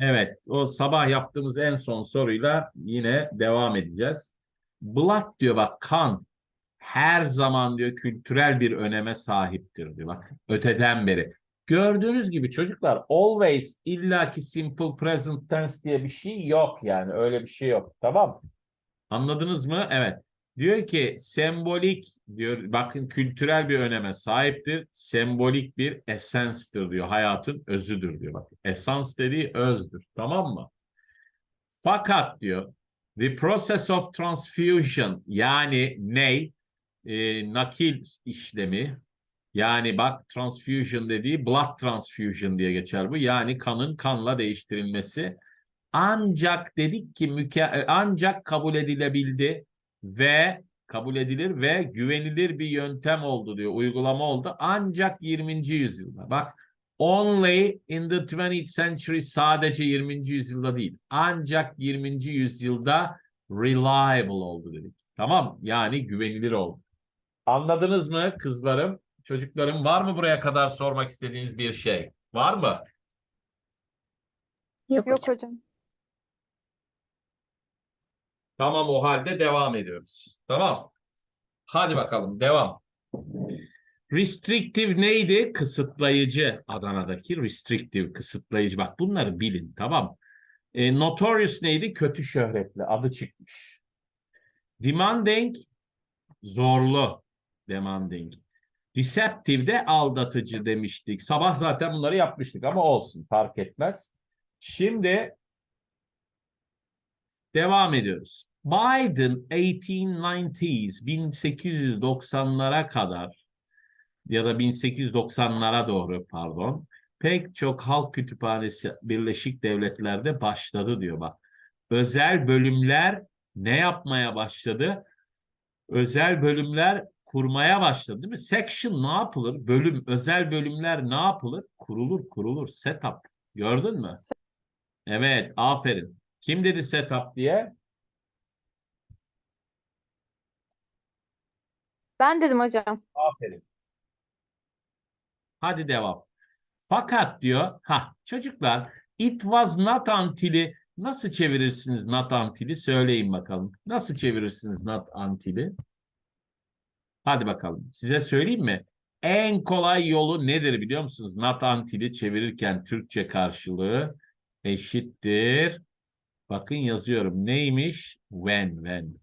Evet, o sabah yaptığımız en son soruyla yine devam edeceğiz. Blood diyor bak kan her zaman diyor kültürel bir öneme sahiptir diyor bak öteden beri. Gördüğünüz gibi çocuklar always illaki simple present tense diye bir şey yok yani öyle bir şey yok tamam Anladınız mı? Evet. Diyor ki sembolik diyor bakın kültürel bir öneme sahiptir. Sembolik bir esenstır diyor. Hayatın özüdür diyor. Bak esans dediği özdür. Tamam mı? Fakat diyor the process of transfusion yani ne? Ee, nakil işlemi yani bak transfusion dediği blood transfusion diye geçer bu. Yani kanın kanla değiştirilmesi ancak dedik ki müke e, ancak kabul edilebildi ve kabul edilir ve güvenilir bir yöntem oldu diyor. Uygulama oldu. Ancak 20. yüzyılda. Bak only in the 20th century sadece 20. yüzyılda değil. Ancak 20. yüzyılda reliable oldu dedik. Tamam yani güvenilir oldu. Anladınız mı kızlarım? Çocuklarım var mı buraya kadar sormak istediğiniz bir şey? Var mı? Yok, Yok hocam. Tamam o halde devam ediyoruz. Tamam. Hadi bakalım devam. Restrictive neydi? Kısıtlayıcı. Adana'daki restrictive kısıtlayıcı. Bak bunları bilin tamam. E, notorious neydi? Kötü şöhretli. Adı çıkmış. Demanding zorlu. Demanding. Deceptive de aldatıcı demiştik. Sabah zaten bunları yapmıştık ama olsun fark etmez. Şimdi Devam ediyoruz. Biden 1890s 1890'lara kadar ya da 1890'lara doğru pardon pek çok halk kütüphanesi Birleşik Devletler'de başladı diyor bak. Özel bölümler ne yapmaya başladı? Özel bölümler kurmaya başladı değil mi? Section ne yapılır? Bölüm, özel bölümler ne yapılır? Kurulur, kurulur. Setup. Gördün mü? Evet, aferin. Kim dedi setup diye? Ben dedim hocam. Aferin. Hadi devam. Fakat diyor, ha çocuklar it was not until'i nasıl çevirirsiniz not until'i söyleyin bakalım. Nasıl çevirirsiniz not until'i? Hadi bakalım. Size söyleyeyim mi? En kolay yolu nedir biliyor musunuz? Not until'i çevirirken Türkçe karşılığı eşittir. Bakın yazıyorum. Neymiş? When, when,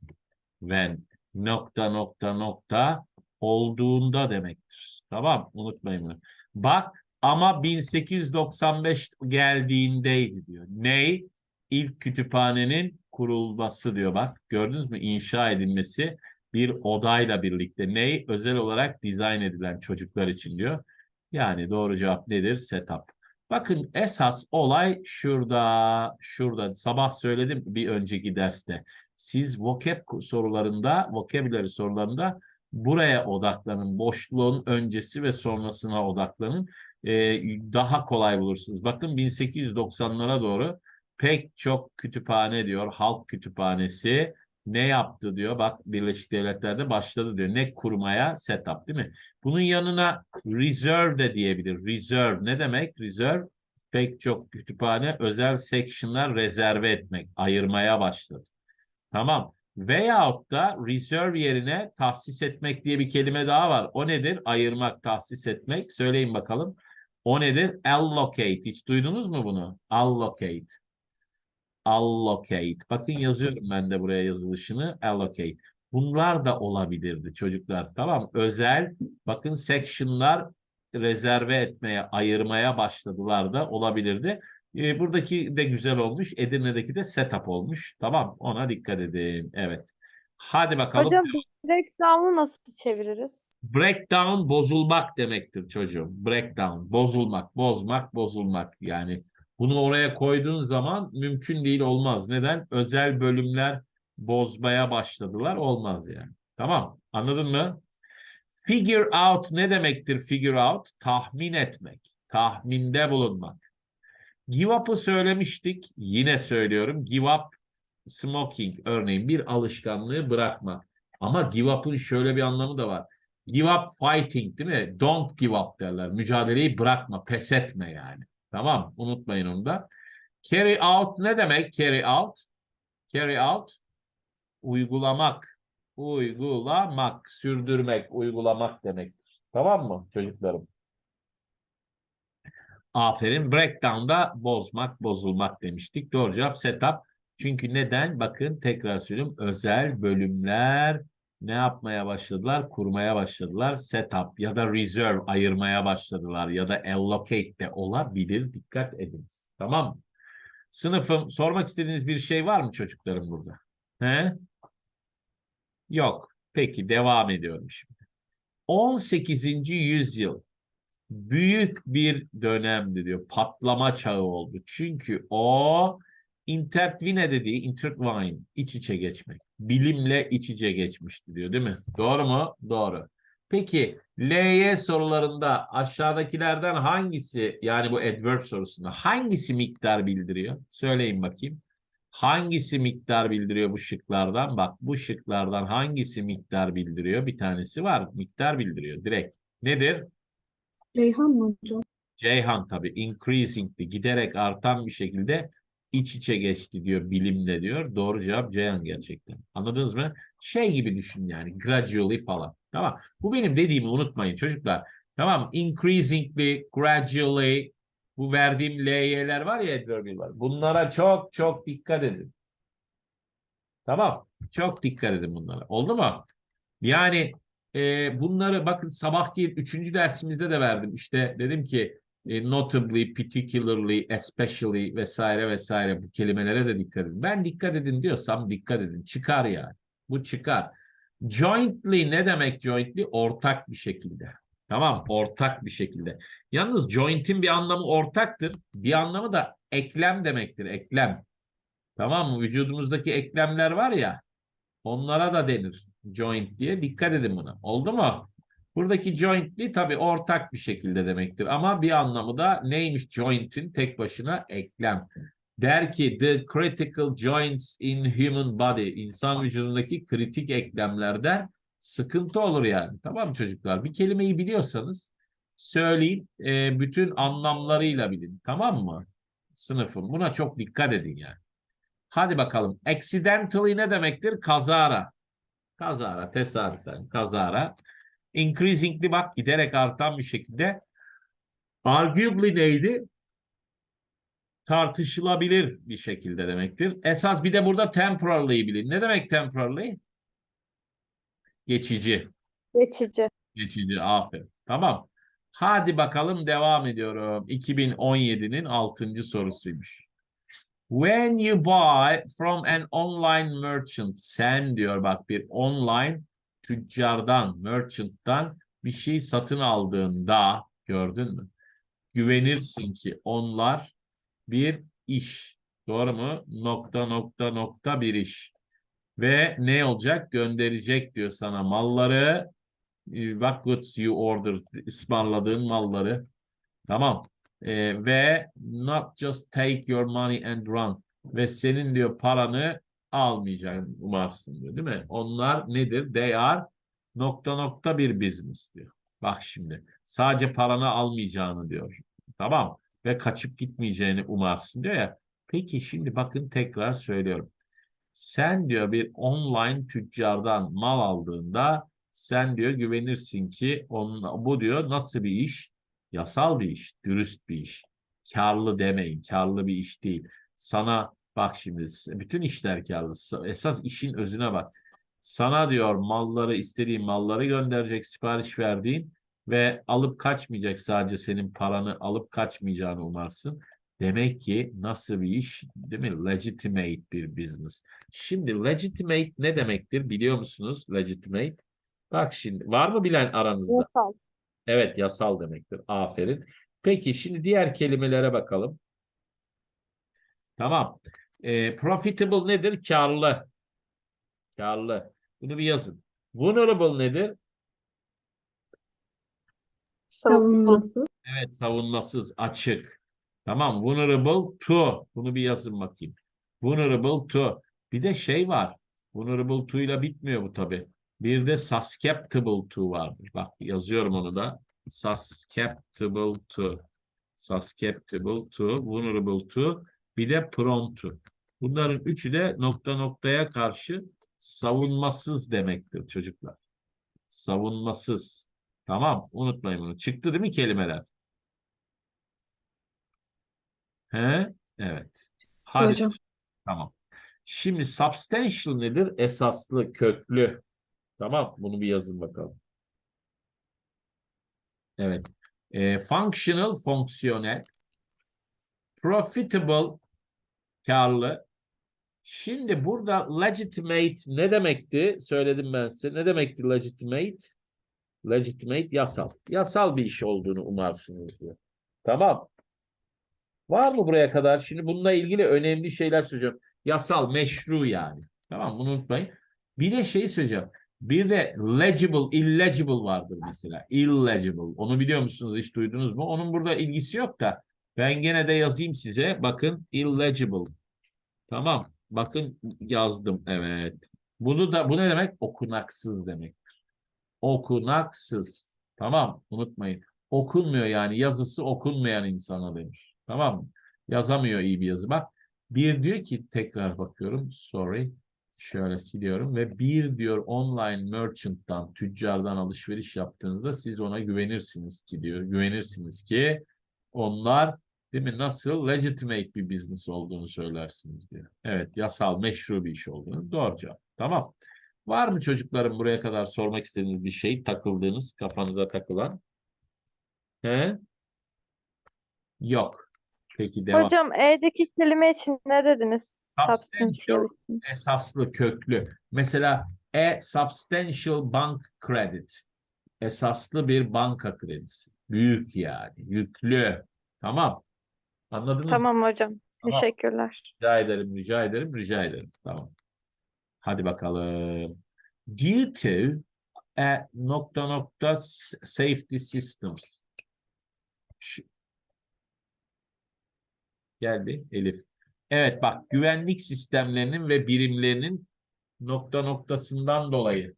when. Nokta, nokta, nokta olduğunda demektir. Tamam, unutmayın bunu. Bak ama 1895 geldiğindeydi diyor. Ney? İlk kütüphanenin kurulması diyor. Bak gördünüz mü? İnşa edilmesi bir odayla birlikte. Ney? Özel olarak dizayn edilen çocuklar için diyor. Yani doğru cevap nedir? Setup. Bakın esas olay şurada, şurada. Sabah söyledim bir önceki derste. Siz vocab sorularında, vocabulary sorularında buraya odaklanın. Boşluğun öncesi ve sonrasına odaklanın. Ee, daha kolay bulursunuz. Bakın 1890'lara doğru pek çok kütüphane diyor, halk kütüphanesi ne yaptı diyor. Bak Birleşik Devletler'de başladı diyor. Ne kurmaya? Setup değil mi? Bunun yanına reserve de diyebilir. Reserve ne demek? Reserve pek çok kütüphane özel section'lar rezerve etmek, ayırmaya başladı. Tamam. Veyahut da reserve yerine tahsis etmek diye bir kelime daha var. O nedir? Ayırmak, tahsis etmek. Söyleyin bakalım. O nedir? Allocate. Hiç duydunuz mu bunu? Allocate. Allocate. Bakın yazıyorum ben de buraya yazılışını. Allocate. Bunlar da olabilirdi çocuklar. Tamam. Özel bakın section'lar rezerve etmeye, ayırmaya başladılar da olabilirdi. Ee, buradaki de güzel olmuş. Edirne'deki de setup olmuş. Tamam. Ona dikkat edin. Evet. Hadi bakalım. Hocam breakdown'u nasıl çeviririz? Breakdown bozulmak demektir çocuğum. Breakdown bozulmak, bozmak, bozulmak. Yani bunu oraya koyduğun zaman mümkün değil olmaz. Neden? Özel bölümler bozmaya başladılar. Olmaz yani. Tamam. Anladın mı? Figure out ne demektir figure out? Tahmin etmek. Tahminde bulunmak. Give up'ı söylemiştik. Yine söylüyorum. Give up smoking örneğin bir alışkanlığı bırakmak. Ama give up'ın şöyle bir anlamı da var. Give up fighting değil mi? Don't give up derler. Mücadeleyi bırakma, pes etme yani. Tamam, unutmayın onu da. Carry out ne demek? Carry out. Carry out. Uygulamak. Uygulamak. Sürdürmek. Uygulamak demektir. Tamam mı çocuklarım? Aferin. Breakdown'da bozmak, bozulmak demiştik. Doğru cevap setup. Çünkü neden? Bakın tekrar söylüyorum. Özel bölümler ne yapmaya başladılar? Kurmaya başladılar. Setup ya da reserve ayırmaya başladılar ya da allocate de olabilir. Dikkat ediniz. Tamam mı? Sınıfım sormak istediğiniz bir şey var mı çocuklarım burada? He? Yok. Peki devam ediyorum şimdi. 18. yüzyıl büyük bir dönemdi diyor. Patlama çağı oldu. Çünkü o intertwine dediği intertwine iç içe geçmek. Bilimle iç içe geçmişti diyor değil mi? Doğru mu? Doğru. Peki LY sorularında aşağıdakilerden hangisi yani bu adverb sorusunda hangisi miktar bildiriyor? Söyleyin bakayım. Hangisi miktar bildiriyor bu şıklardan? Bak bu şıklardan hangisi miktar bildiriyor? Bir tanesi var. Miktar bildiriyor direkt. Nedir? Reyhan mı hocam? Ceyhan tabii increasingly giderek artan bir şekilde iç içe geçti diyor bilimle diyor. Doğru cevap Ceyhan gerçekten. Anladınız mı? Şey gibi düşün yani gradually falan. Tamam. Bu benim dediğimi unutmayın çocuklar. Tamam. Increasingly, gradually bu verdiğim LY'ler var ya adverbial var. Bunlara çok çok dikkat edin. Tamam. Çok dikkat edin bunlara. Oldu mu? Yani e, bunları bakın sabahki üçüncü dersimizde de verdim. İşte dedim ki e, notably, particularly, especially vesaire vesaire bu kelimelere de dikkat edin. Ben dikkat edin diyorsam dikkat edin. Çıkar yani. Bu çıkar. Jointly ne demek jointly? Ortak bir şekilde. Tamam ortak bir şekilde. Yalnız joint'in bir anlamı ortaktır. Bir anlamı da eklem demektir. Eklem. Tamam mı? Vücudumuzdaki eklemler var ya onlara da denir joint diye. Dikkat edin buna. Oldu mu? Buradaki jointly tabii ortak bir şekilde demektir. Ama bir anlamı da neymiş joint'in tek başına eklem. Der ki the critical joints in human body. insan vücudundaki kritik eklemler der. Sıkıntı olur yani. Tamam çocuklar? Bir kelimeyi biliyorsanız söyleyin e, bütün anlamlarıyla bilin. Tamam mı? Sınıfım. Buna çok dikkat edin yani. Hadi bakalım. Accidentally ne demektir? Kazara. Kazara, tesadüfen, kazara. Increasingly bak giderek artan bir şekilde. Arguably neydi? Tartışılabilir bir şekilde demektir. Esas bir de burada temporarily bilin. Ne demek temporarily? Geçici. Geçici. Geçici. Aferin. Tamam. Hadi bakalım devam ediyorum. 2017'nin 6. sorusuymuş. When you buy from an online merchant, sen diyor bak bir online tüccardan, merchant'tan bir şey satın aldığında gördün mü? Güvenirsin ki onlar bir iş. Doğru mu? Nokta nokta nokta bir iş. Ve ne olacak? Gönderecek diyor sana malları. What goods you ordered? ısmarladığın malları. Tamam. Ee, ve not just take your money and run. Ve senin diyor paranı almayacağını umarsın diyor değil mi? Onlar nedir? They are nokta nokta bir business diyor. Bak şimdi sadece paranı almayacağını diyor. Tamam. Ve kaçıp gitmeyeceğini umarsın diyor ya. Peki şimdi bakın tekrar söylüyorum. Sen diyor bir online tüccardan mal aldığında sen diyor güvenirsin ki onun, bu diyor nasıl bir iş? Yasal bir iş, dürüst bir iş. Karlı demeyin, karlı bir iş değil. Sana bak şimdi bütün işler karlı. Esas işin özüne bak. Sana diyor malları istediğin malları gönderecek sipariş verdiğin ve alıp kaçmayacak sadece senin paranı alıp kaçmayacağını umarsın. Demek ki nasıl bir iş değil mi? Legitimate bir business. Şimdi legitimate ne demektir biliyor musunuz? Legitimate. Bak şimdi var mı bilen aranızda? Yasal. Evet yasal demektir. Aferin. Peki şimdi diğer kelimelere bakalım. Tamam. Ee, profitable nedir? Karlı. Karlı. Bunu bir yazın. Vulnerable nedir? Savunma. Savunması. Evet savunmasız, açık. Tamam. Vulnerable to. Bunu bir yazın bakayım. Vulnerable to. Bir de şey var. Vulnerable to ile bitmiyor bu tabii. Bir de susceptible to vardır. Bak yazıyorum onu da. Susceptible to. Susceptible to, vulnerable to bir de pronto. Bunların üçü de nokta noktaya karşı savunmasız demektir çocuklar. Savunmasız. Tamam, unutmayın bunu. Çıktı değil mi kelimeler? He? Evet. Hadi. Hocam. Tamam. Şimdi substantial nedir? Esaslı, köklü. Tamam. Bunu bir yazın bakalım. Evet. Ee, functional, fonksiyonel. Profitable, karlı. Şimdi burada legitimate ne demekti? Söyledim ben size. Ne demekti legitimate? Legitimate, yasal. Yasal bir iş olduğunu umarsınız diyor. Tamam. Var mı buraya kadar? Şimdi bununla ilgili önemli şeyler söyleyeceğim. Yasal, meşru yani. Tamam bunu unutmayın. Bir de şey söyleyeceğim. Bir de legible, illegible vardır mesela. Illegible. Onu biliyor musunuz? Hiç duydunuz mu? Onun burada ilgisi yok da. Ben gene de yazayım size. Bakın illegible. Tamam. Bakın yazdım. Evet. Bunu da bu ne demek? Okunaksız demek. Okunaksız. Tamam. Unutmayın. Okunmuyor yani. Yazısı okunmayan insana denir. Tamam mı? Yazamıyor iyi bir yazı. Bak bir diyor ki tekrar bakıyorum. Sorry. Şöyle siliyorum ve bir diyor online merchant'tan, tüccardan alışveriş yaptığınızda siz ona güvenirsiniz ki diyor. Güvenirsiniz ki onlar değil mi nasıl legitimate bir business olduğunu söylersiniz diyor. Evet yasal, meşru bir iş olduğunu. Doğru cevap. Tamam. Var mı çocuklarım buraya kadar sormak istediğiniz bir şey, takıldığınız, kafanıza takılan? He? Yok. Peki devam. Hocam E'deki kelime için ne dediniz? Substantial. Esaslı, köklü. Mesela a substantial bank credit. Esaslı bir banka kredisi. Büyük yani, yüklü. Tamam. Anladınız mı? Tamam hocam. Tamam. Teşekkürler. Rica ederim, rica ederim, rica ederim. Tamam. Hadi bakalım. Due to a nokta nokta safety systems. Şu- Geldi Elif. Evet bak güvenlik sistemlerinin ve birimlerinin nokta noktasından dolayı.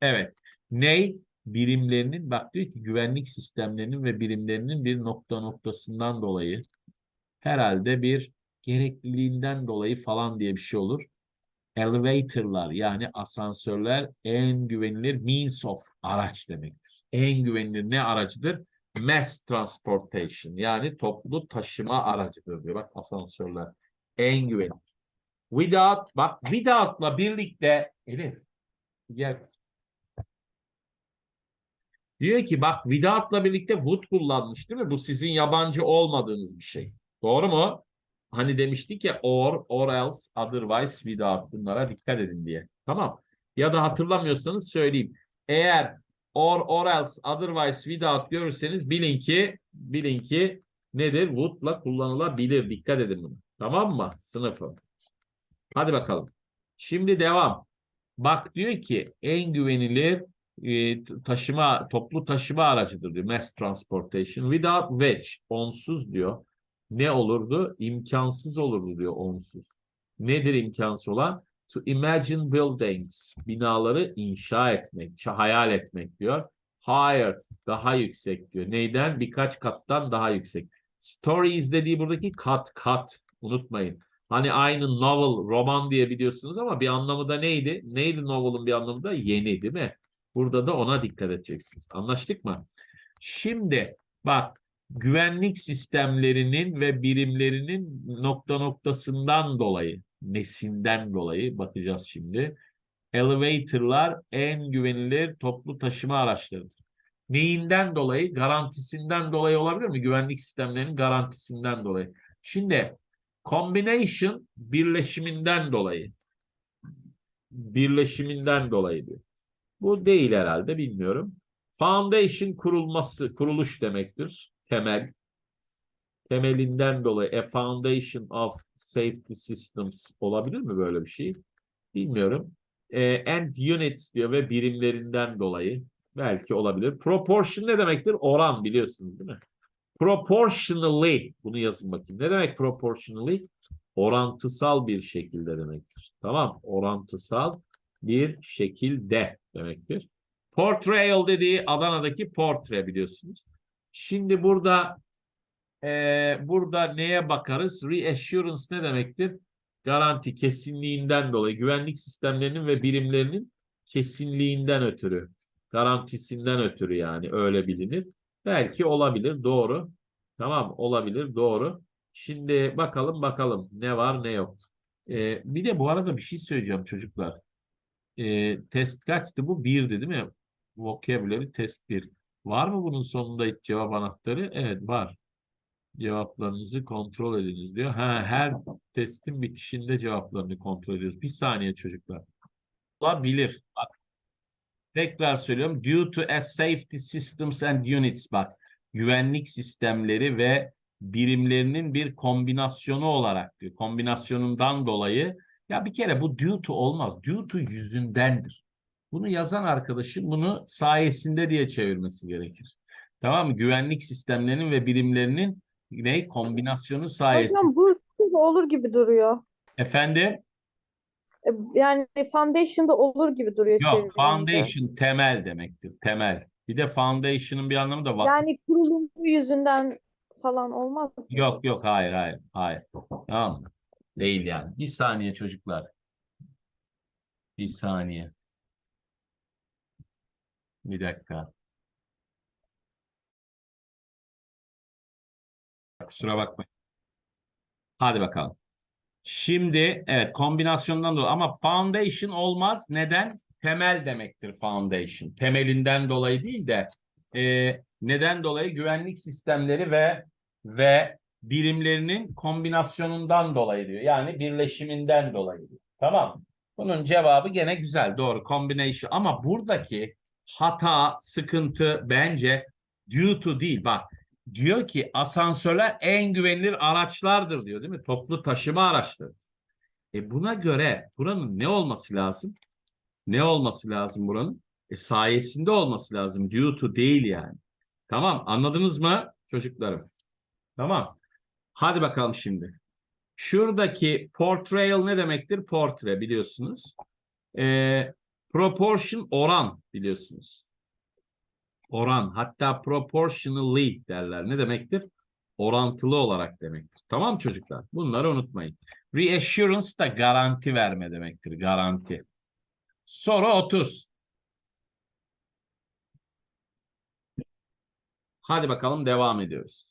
Evet. Ney? Birimlerinin bak diyor ki güvenlik sistemlerinin ve birimlerinin bir nokta noktasından dolayı herhalde bir gerekliliğinden dolayı falan diye bir şey olur. Elevatorlar yani asansörler en güvenilir means of araç demektir. En güvenilir ne aracıdır? Mass transportation yani toplu taşıma aracıdır diyor. Bak asansörler en güvenilir. Without bak without'la birlikte Elif gel. Diyor ki bak without'la birlikte would kullanmış değil mi? Bu sizin yabancı olmadığınız bir şey. Doğru mu? Hani demiştik ya or, or else, otherwise, without bunlara dikkat edin diye. Tamam. Ya da hatırlamıyorsanız söyleyeyim. Eğer or, or else, otherwise, without görürseniz bilin ki bilin ki nedir? Would'la kullanılabilir. Dikkat edin bunu. Tamam mı? Sınıfı. Hadi bakalım. Şimdi devam. Bak diyor ki en güvenilir e, taşıma, toplu taşıma aracıdır diyor. Mass transportation. Without which, onsuz diyor. Ne olurdu? İmkansız olurdu diyor onsuz. Nedir imkansız olan? To imagine buildings. Binaları inşa etmek, hayal etmek diyor. Higher, daha yüksek diyor. Neyden? Birkaç kattan daha yüksek. Stories dediği buradaki kat kat. Unutmayın. Hani aynı novel, roman diye biliyorsunuz ama bir anlamı da neydi? Neydi novel'ın bir anlamı da? Yeni değil mi? Burada da ona dikkat edeceksiniz. Anlaştık mı? Şimdi bak güvenlik sistemlerinin ve birimlerinin nokta noktasından dolayı, nesinden dolayı bakacağız şimdi. Elevatorlar en güvenilir toplu taşıma araçlarıdır. Neyinden dolayı? Garantisinden dolayı olabilir mi? Güvenlik sistemlerinin garantisinden dolayı. Şimdi combination birleşiminden dolayı. Birleşiminden dolayı diyor. Bu değil herhalde bilmiyorum. Foundation kurulması, kuruluş demektir. Temel. Temelinden dolayı a foundation of safety systems olabilir mi böyle bir şey? Bilmiyorum. E, and units diyor ve birimlerinden dolayı belki olabilir. Proportion ne demektir? Oran biliyorsunuz değil mi? Proportionally bunu yazın bakayım. Ne demek proportionally? Orantısal bir şekilde demektir. Tamam. Orantısal bir şekilde demektir. Portrayal dediği Adana'daki portre biliyorsunuz. Şimdi burada Ee, burada neye bakarız? Reassurance ne demektir? Garanti kesinliğinden dolayı güvenlik sistemlerinin ve birimlerinin kesinliğinden ötürü, garantisinden ötürü yani öyle bilinir. Belki olabilir, doğru. Tamam, olabilir, doğru. Şimdi bakalım bakalım ne var ne yok. Ee, bir de bu arada bir şey söyleyeceğim çocuklar. Ee, test kaçtı bu? Birdi değil mi? Vocabulary test 1. Var mı bunun sonunda cevap anahtarı? Evet var. Cevaplarınızı kontrol ediniz diyor. Ha, her testin bitişinde cevaplarını kontrol ediyoruz. Bir saniye çocuklar. Olabilir. Bak. Tekrar söylüyorum. Due to as safety systems and units bak. Güvenlik sistemleri ve birimlerinin bir kombinasyonu olarak diyor. Kombinasyonundan dolayı ya bir kere bu due to olmaz. Due to yüzündendir. Bunu yazan arkadaşın bunu sayesinde diye çevirmesi gerekir. Tamam mı? Güvenlik sistemlerinin ve birimlerinin ne kombinasyonu sayesinde. Hocam bursuz olur gibi duruyor. Efendim? E, Yani foundation'da olur gibi duruyor Yok, çevirince. foundation temel demektir. Temel. Bir de foundation'ın bir anlamı da vakıf. Yani kurulumu yüzünden falan olmaz mı? Yok yok hayır hayır hayır. Tamam mı? Değil yani. Bir saniye çocuklar. Bir saniye. Bir dakika. Kusura bakmayın. Hadi bakalım. Şimdi evet kombinasyondan dolayı ama foundation olmaz. Neden? Temel demektir foundation. Temelinden dolayı değil de e, neden dolayı güvenlik sistemleri ve ve birimlerinin kombinasyonundan dolayı diyor. Yani birleşiminden dolayı diyor. Tamam. Bunun cevabı gene güzel. Doğru. Combination. Ama buradaki hata, sıkıntı bence due to değil. Bak diyor ki asansörler en güvenilir araçlardır diyor değil mi? Toplu taşıma araçları. E buna göre buranın ne olması lazım? Ne olması lazım buranın? E sayesinde olması lazım. Due to değil yani. Tamam anladınız mı çocuklarım? Tamam. Hadi bakalım şimdi. Şuradaki portrayal ne demektir? Portre biliyorsunuz. Ee, proportion oran biliyorsunuz. Oran hatta proportionally derler. Ne demektir? Orantılı olarak demektir. Tamam çocuklar? Bunları unutmayın. Reassurance da garanti verme demektir. Garanti. Soru 30. Hadi bakalım devam ediyoruz.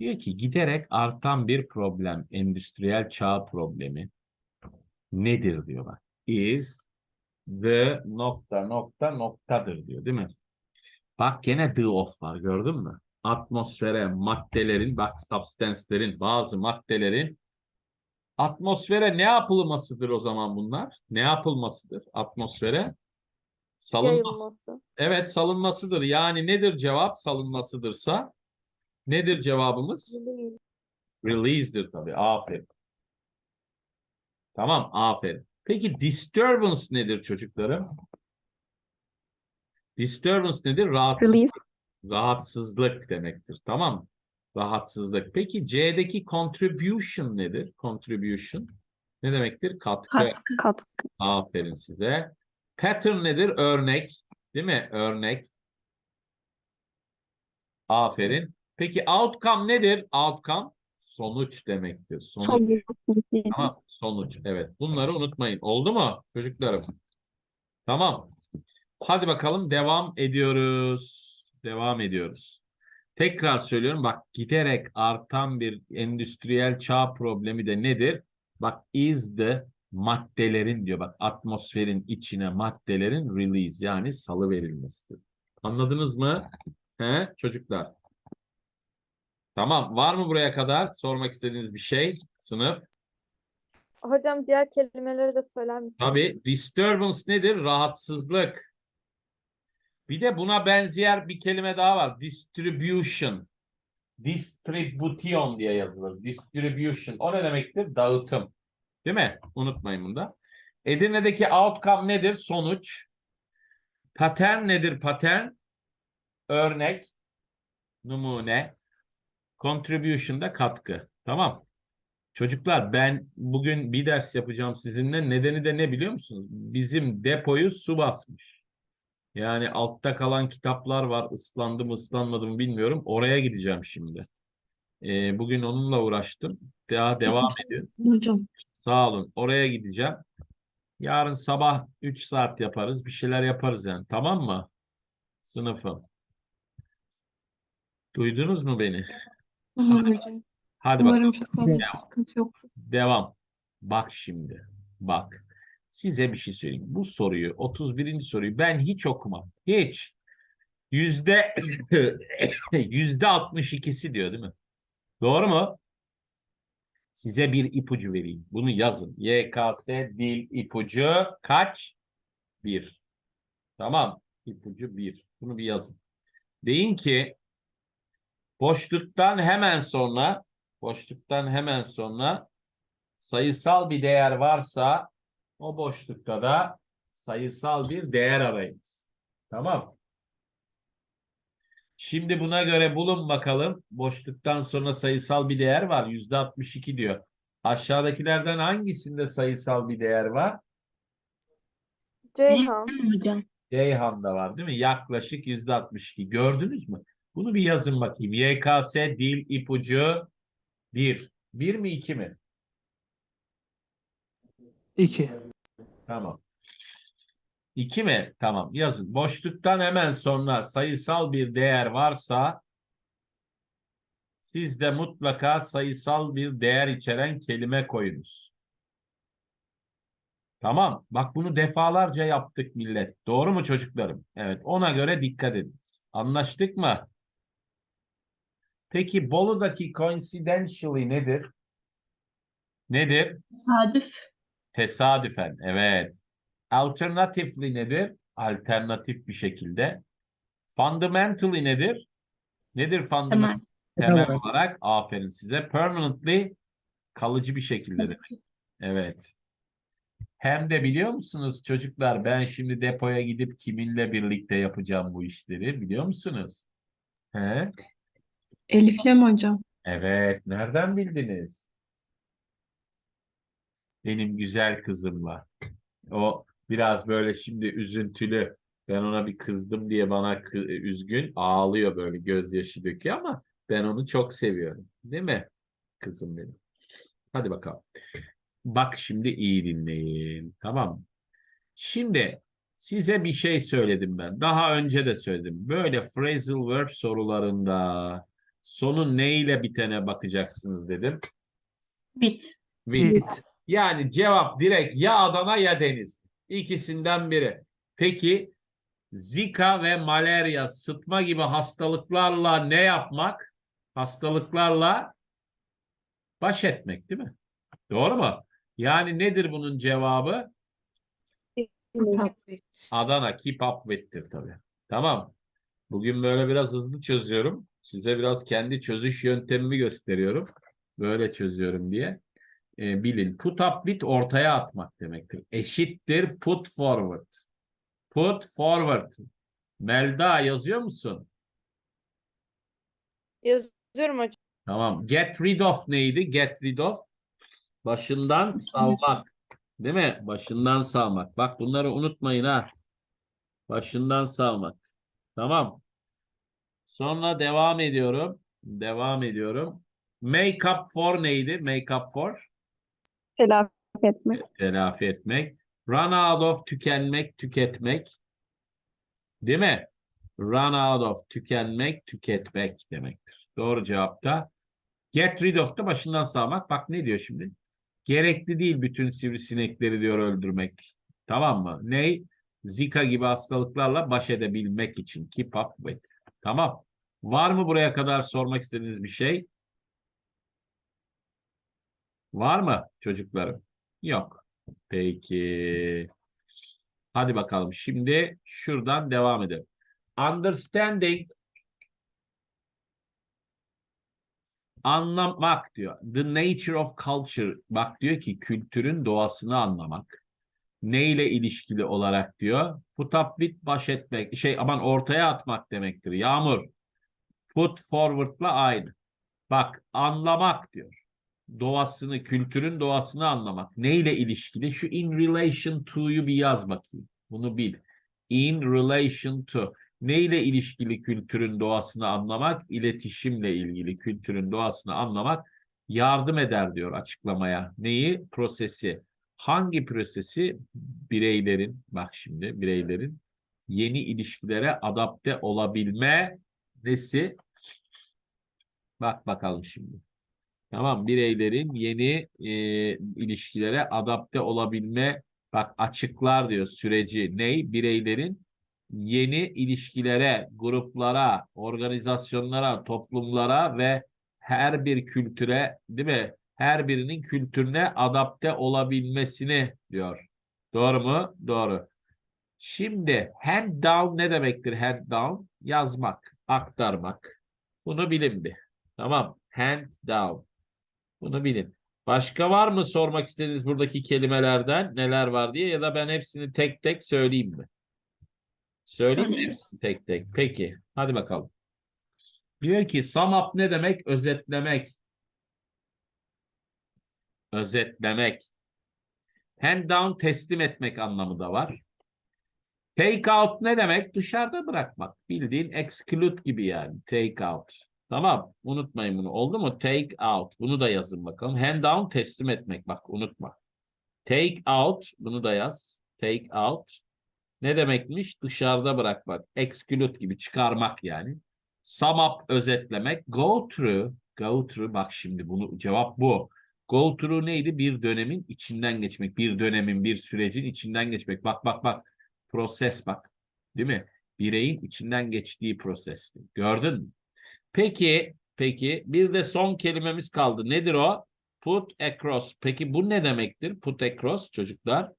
Diyor ki giderek artan bir problem, endüstriyel çağ problemi nedir diyor bak. Is the nokta nokta noktadır diyor değil mi? Bak gene the of var gördün mü? Atmosfere, maddelerin, bak substance'lerin, bazı maddelerin atmosfere ne yapılmasıdır o zaman bunlar? Ne yapılmasıdır atmosfere? Salınması. Yayılması. Evet salınmasıdır. Yani nedir cevap salınmasıdırsa? Nedir cevabımız? Release'dir tabii. Aferin. Tamam, aferin. Peki disturbance nedir çocuklarım? Disturbance nedir? Rahatsızlık. Release. Rahatsızlık demektir. Tamam. Rahatsızlık. Peki C'deki contribution nedir? Contribution ne demektir? Katkı. Katkı. Katkı. Aferin size. Pattern nedir? Örnek. Değil mi? Örnek. Aferin. Peki outcome nedir? Outcome sonuç demektir. Sonuç. Tamam. Sonuç. Evet. Bunları unutmayın. Oldu mu çocuklarım? Tamam. Hadi bakalım devam ediyoruz. Devam ediyoruz. Tekrar söylüyorum bak giderek artan bir endüstriyel çağ problemi de nedir? Bak is the maddelerin diyor bak atmosferin içine maddelerin release yani salı verilmesidir. Anladınız mı? He çocuklar? Tamam. Var mı buraya kadar sormak istediğiniz bir şey? Sınıf. Hocam diğer kelimeleri de söyler misiniz? Tabii disturbance nedir? Rahatsızlık. Bir de buna benzeyen bir kelime daha var. Distribution. Distribution diye yazılır. Distribution. O ne demektir? Dağıtım. Değil mi? Unutmayın bunu da. Edirne'deki outcome nedir? Sonuç. Pattern nedir? Pattern. Örnek. Numune. Contribution da katkı. Tamam. Çocuklar ben bugün bir ders yapacağım sizinle. Nedeni de ne biliyor musunuz? Bizim depoyu su basmış. Yani altta kalan kitaplar var. Islandı mı ıslanmadı mı bilmiyorum. Oraya gideceğim şimdi. Ee, bugün onunla uğraştım. Daha devam ediyor. Hocam. Sağ olun. Oraya gideceğim. Yarın sabah 3 saat yaparız. Bir şeyler yaparız yani. Tamam mı? Sınıfım. Duydunuz mu beni? Tamam hocam. Hadi bakalım. Umarım çok fazla sıkıntı yok. Devam. Bak şimdi. Bak. Size bir şey söyleyeyim. Bu soruyu 31. soruyu ben hiç okumam. Hiç. Yüzde yüzde 62'si diyor değil mi? Doğru mu? Size bir ipucu vereyim. Bunu yazın. YKS dil ipucu kaç? Bir. Tamam. İpucu bir. Bunu bir yazın. Deyin ki boşluktan hemen sonra boşluktan hemen sonra sayısal bir değer varsa o boşlukta da sayısal bir değer arayınız. Tamam. Şimdi buna göre bulun bakalım. Boşluktan sonra sayısal bir değer var. Yüzde 62 diyor. Aşağıdakilerden hangisinde sayısal bir değer var? Ceyhan. Hocam. Ceyhan'da var değil mi? Yaklaşık yüzde 62. Gördünüz mü? Bunu bir yazın bakayım. YKS dil ipucu 1. 1 mi 2 mi? 2. Tamam. 2 mi? Tamam. Yazın. Boşluktan hemen sonra sayısal bir değer varsa siz de mutlaka sayısal bir değer içeren kelime koyunuz. Tamam. Bak bunu defalarca yaptık millet. Doğru mu çocuklarım? Evet. Ona göre dikkat ediniz. Anlaştık mı? Peki Bolu'daki coincidentally nedir? Nedir? Tesadüf. Tesadüfen, evet. Alternatively nedir? Alternatif bir şekilde. Fundamentally nedir? Nedir fundamental? Temel. Temel olarak aferin size. Permanently kalıcı bir şekilde demek. Evet. Hem de biliyor musunuz çocuklar ben şimdi depoya gidip kiminle birlikte yapacağım bu işleri biliyor musunuz? He? Elif'le mi hocam? Evet. Nereden bildiniz? Benim güzel kızımla. O biraz böyle şimdi üzüntülü. Ben ona bir kızdım diye bana üzgün ağlıyor böyle gözyaşı döküyor ama ben onu çok seviyorum. Değil mi? Kızım benim. Hadi bakalım. Bak şimdi iyi dinleyin. Tamam? Şimdi size bir şey söyledim ben. Daha önce de söyledim. Böyle phrasal verb sorularında sonu ne ile bitene bakacaksınız dedim. Bit. With. Bit. Yani cevap direkt ya Adana ya Deniz. İkisinden biri. Peki Zika ve malaria, sıtma gibi hastalıklarla ne yapmak? Hastalıklarla baş etmek değil mi? Doğru mu? Yani nedir bunun cevabı? Bit. Adana keep up with'tir tabii. Tamam. Bugün böyle biraz hızlı çözüyorum. Size biraz kendi çözüş yöntemimi gösteriyorum. Böyle çözüyorum diye. Ee, bilin. Put up with ortaya atmak demektir. Eşittir put forward. Put forward. Melda yazıyor musun? Yazıyorum hocam. Tamam. Get rid of neydi? Get rid of. Başından salmak. Değil mi? Başından salmak. Bak bunları unutmayın ha. Başından salmak. Tamam. Sonra devam ediyorum. Devam ediyorum. Make up for neydi? Make up for. Telafi etmek. Telafi etmek. Run out of tükenmek, tüketmek. Değil mi? Run out of tükenmek, tüketmek demektir. Doğru cevap da get rid of da başından sağmak. Bak ne diyor şimdi? Gerekli değil bütün sivrisinekleri diyor öldürmek. Tamam mı? Ney? Zika gibi hastalıklarla baş edebilmek için. Keep up with. Tamam. Var mı buraya kadar sormak istediğiniz bir şey? Var mı çocuklarım? Yok. Peki. Hadi bakalım. Şimdi şuradan devam edelim. Understanding anlamak diyor. The nature of culture. Bak diyor ki kültürün doğasını anlamak. Neyle ilişkili olarak diyor. Put up with baş etmek. Şey aman ortaya atmak demektir. Yağmur. Put forward'la aynı. Bak anlamak diyor. Doğasını, kültürün doğasını anlamak. Neyle ilişkili? Şu in relation to'yu bir yaz bakayım. Bunu bil. In relation to. Ne ile ilişkili kültürün doğasını anlamak? İletişimle ilgili kültürün doğasını anlamak yardım eder diyor açıklamaya. Neyi? Prosesi. Hangi prosesi? Bireylerin, bak şimdi bireylerin yeni ilişkilere adapte olabilme nesi? Bak bakalım şimdi. Tamam, bireylerin yeni e, ilişkilere adapte olabilme, bak açıklar diyor süreci. Ney? Bireylerin yeni ilişkilere, gruplara, organizasyonlara, toplumlara ve her bir kültüre, değil mi? Her birinin kültürüne adapte olabilmesini diyor. Doğru mu? Doğru. Şimdi hand down ne demektir hand down? Yazmak, aktarmak. Bunu bilin bir. Tamam. Hand down. Bunu bilin. Başka var mı sormak istediğiniz buradaki kelimelerden neler var diye ya da ben hepsini tek tek söyleyeyim mi? Söyleyeyim mi tek tek? Peki. Hadi bakalım. Diyor ki sum up ne demek? Özetlemek. Özetlemek. Hand down teslim etmek anlamı da var. Take out ne demek? Dışarıda bırakmak. Bildiğin exclude gibi yani. Take out. Tamam. Unutmayın bunu. Oldu mu? Take out. Bunu da yazın bakalım. Hand down teslim etmek. Bak unutma. Take out. Bunu da yaz. Take out. Ne demekmiş? Dışarıda bırakmak. Exclude gibi çıkarmak yani. Sum up özetlemek. Go through. Go through. Bak şimdi bunu cevap bu. Go through neydi? Bir dönemin içinden geçmek. Bir dönemin, bir sürecin içinden geçmek. Bak bak bak. Proses bak. Değil mi? Bireyin içinden geçtiği proses. Gördün mü? Peki, peki bir de son kelimemiz kaldı. Nedir o? Put across. Peki bu ne demektir? Put across çocuklar.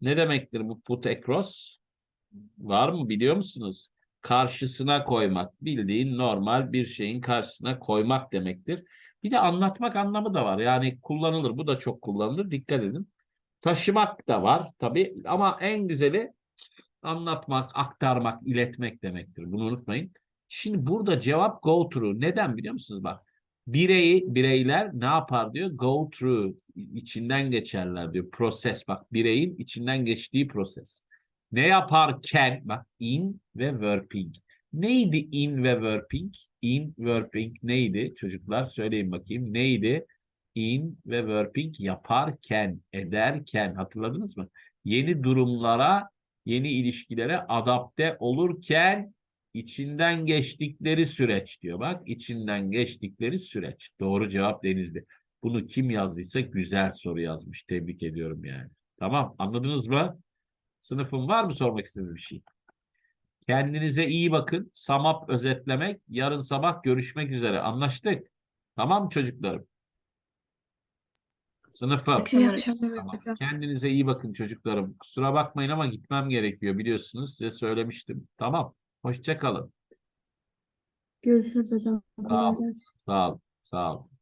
Ne demektir bu put across? Var mı biliyor musunuz? Karşısına koymak. Bildiğin normal bir şeyin karşısına koymak demektir. Bir de anlatmak anlamı da var. Yani kullanılır. Bu da çok kullanılır. Dikkat edin. Taşımak da var tabii ama en güzeli anlatmak, aktarmak, iletmek demektir. Bunu unutmayın. Şimdi burada cevap go through. Neden biliyor musunuz? Bak bireyi, bireyler ne yapar diyor? Go through. içinden geçerler diyor. Proses bak bireyin içinden geçtiği proses. Ne yaparken bak in ve working. Neydi in ve working? In, working neydi? Çocuklar söyleyin bakayım. Neydi? In ve working yaparken, ederken hatırladınız mı? Yeni durumlara, yeni ilişkilere adapte olurken içinden geçtikleri süreç diyor. Bak içinden geçtikleri süreç. Doğru cevap Denizli. Bunu kim yazdıysa güzel soru yazmış. Tebrik ediyorum yani. Tamam anladınız mı? Sınıfın var mı sormak istediğiniz bir şey? Kendinize iyi bakın. Samap özetlemek. Yarın sabah görüşmek üzere. Anlaştık. Tamam mı çocuklarım? Sınıfım. Tamam. Kendinize iyi bakın çocuklarım. Kusura bakmayın ama gitmem gerekiyor biliyorsunuz. Size söylemiştim. Tamam. Hoşça kalın. Görüşürüz hocam. Sağ olun. Sağ olun. Sağ olun.